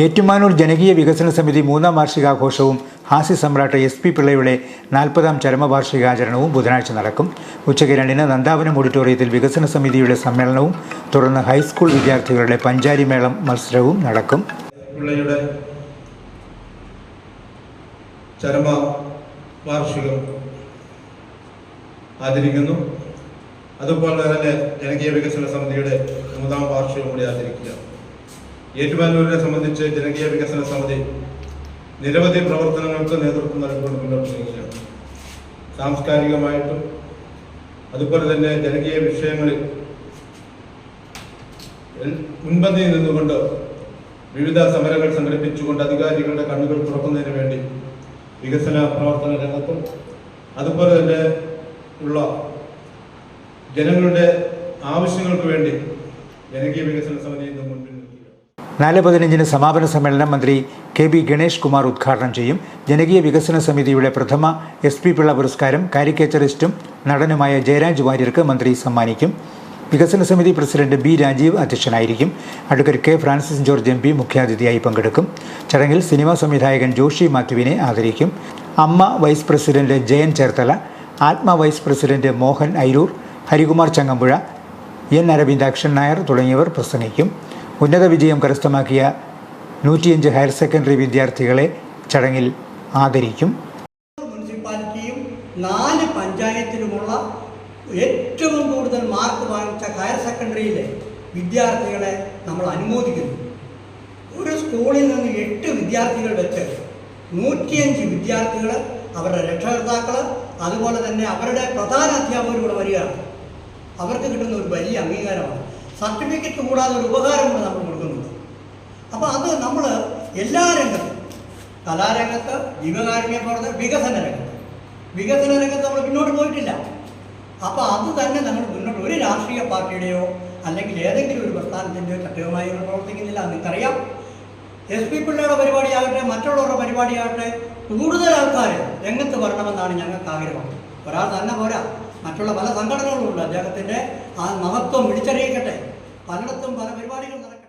ഏറ്റുമാനൂർ ജനകീയ വികസന സമിതി മൂന്നാം വാർഷികാഘോഷവും ഹാസ്യ സമ്രാട്ട് എസ് പി പിള്ളയുടെ നാൽപ്പതാം ചരമവാർഷികാചരണവും ബുധനാഴ്ച നടക്കും. ഉച്ചയ്ക്ക് രണ്ടിന് നന്ദാവനം ഓഡിറ്റോറിയത്തിൽ വികസന സമിതിയുടെ സമ്മേളനവും തുടർന്ന് ഹൈസ്കൂൾ വിദ്യാർത്ഥികളുടെ പഞ്ചാരി മേളം മത്സരവും നടക്കും. ചരമ വാർഷികം ആചരിക്കുന്നു. അതുപോലെ തന്നെ ജനകീയ വികസന സമിതിയുടെ മൂന്നാം വാർഷികം കൂടി ആചരിക്കുക. ഏറ്റുമാനൂരിനെ സംബന്ധിച്ച് ജനകീയ വികസന സമിതി നിരവധി പ്രവർത്തനങ്ങൾക്ക് നേതൃത്വം നൽകിക്കൊണ്ട് മുന്നോട്ട് നീങ്ങുകയാണ് സാംസ്കാരികമായിട്ടും അതുപോലെ തന്നെ ജനകീയ വിഷയങ്ങളിൽ മുൻപന്തിയിൽ നിന്നുകൊണ്ട് വിവിധ സമരങ്ങൾ സംഘടിപ്പിച്ചുകൊണ്ട് അധികാരികളുടെ കണ്ണുകൾ തുറക്കുന്നതിന് വേണ്ടി വികസന പ്രവർത്തന രംഗത്തും അതുപോലെ തന്നെ ഉള്ള ജനങ്ങളുടെ ആവശ്യങ്ങൾക്ക് വേണ്ടി ജനകീയ വികസന സമിതി ഇന്ന് നാല് പതിനഞ്ചിന് സമാപന സമ്മേളനം മന്ത്രി കെ ബി ഗണേഷ് കുമാർ ഉദ്ഘാടനം ചെയ്യും. ജനകീയ വികസന സമിതിയുടെ പ്രഥമ എസ് പി പിള്ള പുരസ്കാരം കാരിക്കേച്ചറിസ്റ്റും നടനുമായ ജയരാജ് വാര്യർക്ക് മന്ത്രി സമ്മാനിക്കും. വികസന സമിതി പ്രസിഡന്റ് ബി രാജീവ് അധ്യക്ഷനായിരിക്കും. Advocate K Francis George M P മുഖ്യാതിഥിയായി പങ്കെടുക്കും. ചടങ്ങിൽ സിനിമാ സംവിധായകൻ ജോഷി മാത്യുവിനെ ആദരിക്കും. അമ്മ vice president Jayan Cherthala Athma vice president Mohan Airoor Harikumar Changampuzha N Aravind Akshan Nair തുടങ്ങിയവർ പ്രസംഗിക്കും. ഉന്നത വിജയം കരസ്ഥമാക്കിയ നൂറ്റിയഞ്ച് ഹയർ സെക്കൻഡറി വിദ്യാർത്ഥികളെ ചടങ്ങിൽ ആദരിക്കും. മുനിസിപ്പാലിറ്റിയും നാല് പഞ്ചായത്തിലുമുള്ള ഏറ്റവും കൂടുതൽ മാർക്ക് വാങ്ങിച്ച ഹയർ സെക്കൻഡറിയിലെ വിദ്യാർത്ഥികളെ നമ്മൾ അനുമോദിക്കുന്നു. ഒരു സ്കൂളിൽ നിന്ന് എട്ട് വിദ്യാർത്ഥികൾ വെച്ച് നൂറ്റിയഞ്ച് വിദ്യാർത്ഥികൾ അവരുടെ രക്ഷകർത്താക്കൾ അതുപോലെ തന്നെ അവരുടെ പ്രധാന അധ്യാപകരോട് വരികയാണ്. അവർക്ക് കിട്ടുന്ന ഒരു വലിയ അംഗീകാരമാണ്. സർട്ടിഫിക്കറ്റ് കൂടാതെ ഒരു ഉപകാരം കൂടെ നമ്മൾ കൊടുക്കുന്നുണ്ട്. അപ്പോൾ അത് നമ്മൾ എല്ലാ രംഗത്തും കലാരംഗത്ത് ജീവകാരുണ്യ പ്രവർത്തനം വികസന രംഗത്ത്. വികസന രംഗത്ത് നമ്മൾ മുന്നോട്ട് പോയിട്ടില്ല. അപ്പോൾ അത് തന്നെ നമ്മൾ മുന്നോട്ട് ഒരു രാഷ്ട്രീയ പാർട്ടിയുടെയോ അല്ലെങ്കിൽ ഏതെങ്കിലും ഒരു പ്രസ്ഥാനത്തിന്റെയോ ചട്ടവുമായി നമ്മൾ പ്രവർത്തിക്കുന്നില്ല നിങ്ങൾക്കറിയാം എസ് പി പിള്ളയുടെ പരിപാടിയാകട്ടെ മറ്റുള്ളവരുടെ പരിപാടിയാകട്ടെ കൂടുതൽ ആൾക്കാർ രംഗത്ത് വരണമെന്നാണ് ഞങ്ങൾക്ക് ആഗ്രഹം. ഒരാൾ തന്നെ പോരാ. മറ്റുള്ള പല സംഘടനകളുമുണ്ട്. അദ്ദേഹത്തിന്റെ ആ മഹത്വം പല പരിപാടികൾ നടക്കട്ടെ.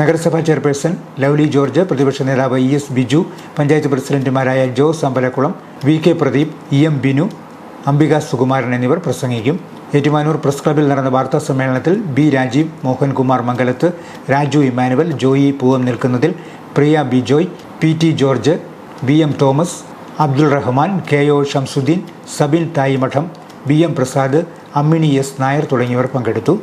നഗരസഭാ ചെയർപേഴ്സൺ ലൗലി ജോർജ് പ്രതിപക്ഷ നേതാവ് ഇ എസ് ബിജു പഞ്ചായത്ത് പ്രസിഡന്റുമാരായ Jose Ambalakkulam V K Pradeep E M Binu Ambika Sukumaran എന്നിവർ പ്രസംഗിക്കും. ഏറ്റുമാനൂർ പ്രസ് ക്ലബിൽ നടന്ന വാർത്താ സമ്മേളനത്തിൽ B Rajeev Mohankumar Mangalath Raju Emmanuel Joy Poovam നിൽക്കുന്നതിൽ Priya Bijoy P T George B M Thomas Abdul Rahman K O Shamsuddin Sabin Thayimadom B M Prasad Ammini S Nair തുടങ്ങിയവർ പങ്കെടുത്തു.